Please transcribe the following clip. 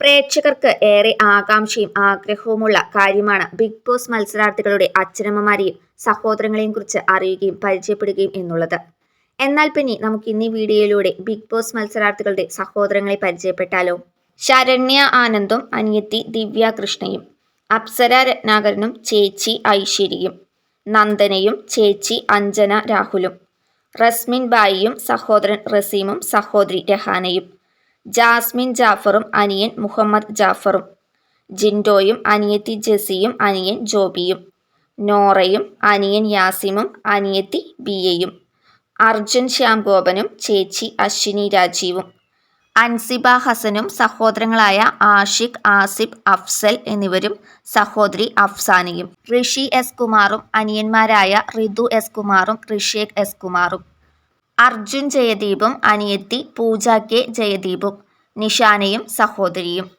പ്രേക്ഷകർക്ക് ഏറെ ആകാംക്ഷയും ആഗ്രഹവുമുള്ള കാര്യമാണ് ബിഗ് ബോസ് മത്സരാർത്ഥികളുടെ അച്ഛനമ്മമാരെയും സഹോദരങ്ങളെയും കുറിച്ച് അറിയുകയും പരിചയപ്പെടുകയും എന്നുള്ളത്. എന്നാൽ പിന്നെ നമുക്ക് ഇന്ന് വീഡിയോയിലൂടെ ബിഗ് ബോസ് മത്സരാർത്ഥികളുടെ സഹോദരങ്ങളെ പരിചയപ്പെട്ടാലോ? ശരണ്യ ആനന്ദും അനിയത്തി ദിവ്യ കൃഷ്ണയും അപ്സര രത്നാകരനും ചേച്ചി ഐശ്വര്യയും നന്ദനയും ചേച്ചി അഞ്ജന രാഹുലും റസ്മിൻ ബായിയും സഹോദരൻ റസീമും സഹോദരി രഹാനയും. ജാസ്മിൻ ജാഫറും അനിയൻ മുഹമ്മദ് ജാഫറും. ജിൻഡോയും അനിയത്തി ജെസിയും അനിയൻ ജോബിയും. നോറയും അനിയൻ യാസിമും അനിയത്തി ബിയയും. അർജുൻ ശ്യാംഗോപനും ചേച്ചി അശ്വിനി രാജീവും. അൻസിബ ഹസനും സഹോദരങ്ങളായ ആഷിഖ് ആസിഫ് അഫ്സൽ എന്നിവരും സഹോദരി അഫ്സാനയും. ഋഷി എസ് കുമാറും അനിയന്മാരായ റിതു എസ് കുമാറും ഋഷേഖ് എസ് കുമാറും. അർജുൻ ജയദീപും അനിയത്തി പൂജ കെ ജയദീപും നിഷാനയും സഹോദരിയും.